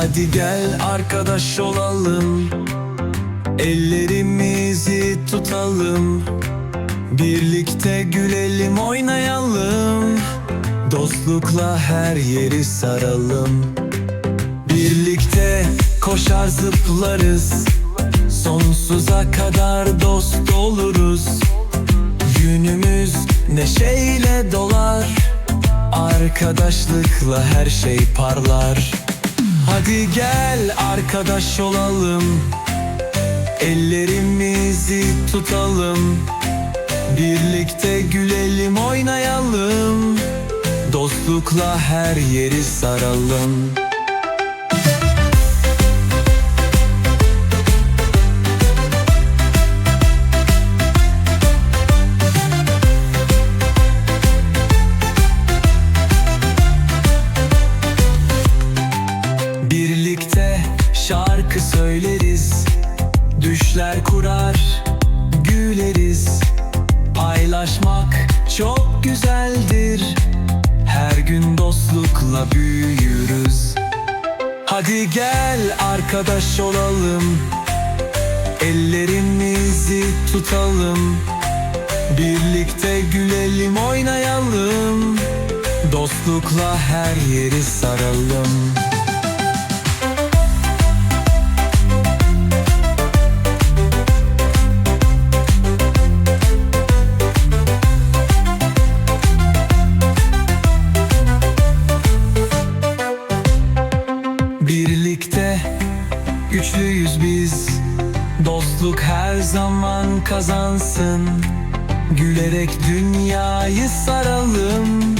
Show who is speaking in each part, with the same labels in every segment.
Speaker 1: Hadi gel arkadaş olalım. Ellerimizi tutalım. Birlikte gülelim oynayalım. Dostlukla her yeri saralım. Birlikte koşar zıplarız. Sonsuza kadar dost oluruz. Günümüz neşeyle dolar. Arkadaşlıkla her şey parlar Hadi gel arkadaş olalım. Ellerimizi tutalım. Birlikte gülelim oynayalım. Dostlukla her yeri saralım söyleriz Düşler kurar, güleriz. Paylaşmak çok güzeldir Her gün dostlukla büyürüz Hadi gel arkadaş olalım Ellerimizi tutalım. Birlikte gülelim oynayalım. Dostlukla her yeri saralım Birlikte güçlüyüz biz. Dostluk her zaman kazansın. Gülerek dünyayı saralım.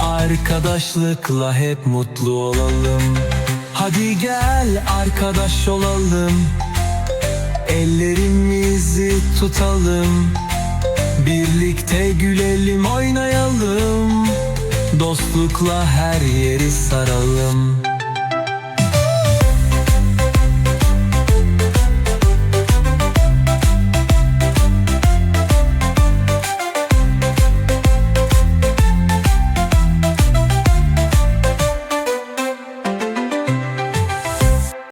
Speaker 1: Arkadaşlıkla hep mutlu olalım. Hadi gel arkadaş olalım. Ellerimizi tutalım. Birlikte gülelim oynayalım. Dostlukla her yeri saralım